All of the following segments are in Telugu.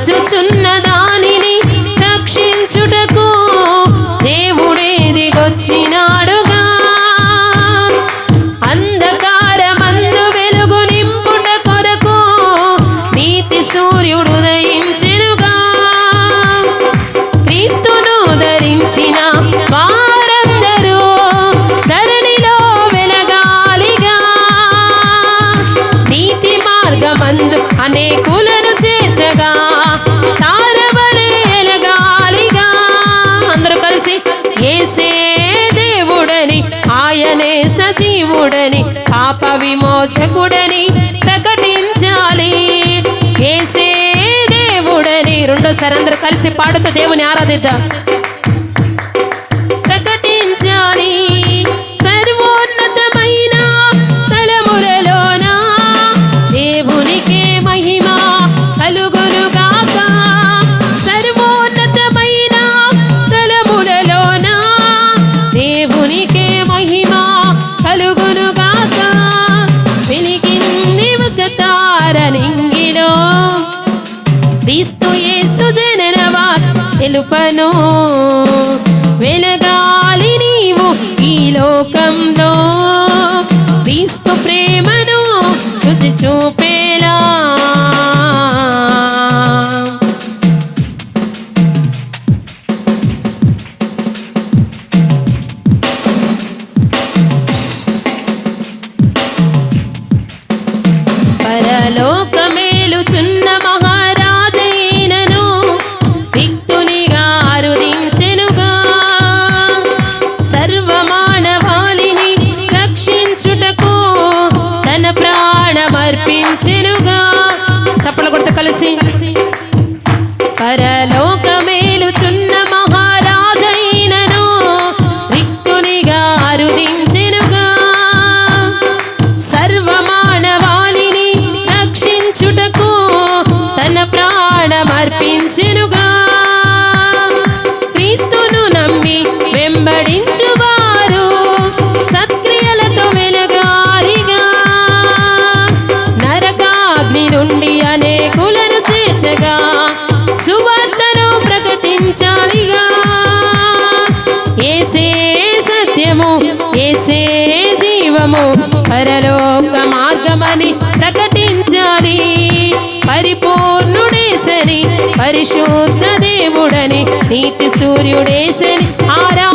వంచుచున్న దానిని రక్షించుటకు దేవుడేదిగొచ్చినాడు చేసే దేవుడని ఆయనే సజీవుడని పాప విమోచకుడని ప్రకటించాలి. ఏసే దేవుడని రెండోసారి అందరూ కలిసి పాడుతూ దేవుని ఆరాధిద్దాం. ప్రకటించాలి. জানো చప్పలు కొట్ట కలిసి పరలోకమేలుచున్న మార్గము పరలోక మార్గమని ప్రకటించాలి. పరిపూర్ణుడేసని పరిశుద్ధ దేవుడని నీతి సూర్యుడేసని ఆరా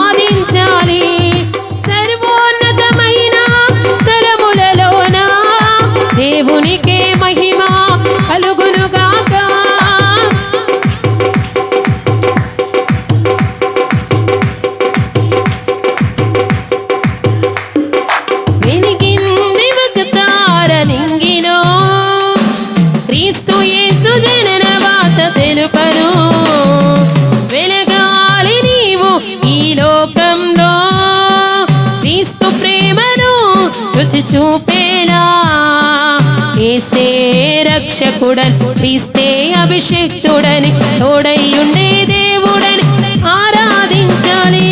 రుచి చూపేలా ఏసే రక్షకుడని క్రీస్తే అభిషేక్తుడని తోడయ్యుండే దేవుడని ఆరాధించాలి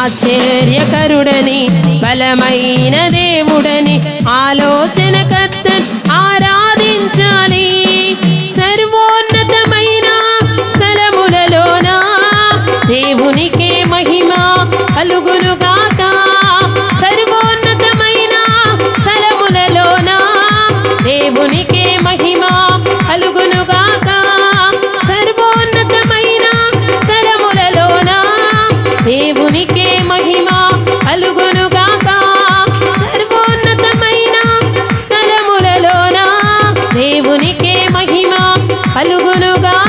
ఆశ్చర్యకరుడని బలమైన దేవుడని ఆలోచన కర్తని ఆరాధించాలి నీకే మహిమ కలుగునుగాక. సర్వోన్నతమైన స్థలములలోన దేవునికే మహిమ కలుగునుగాక.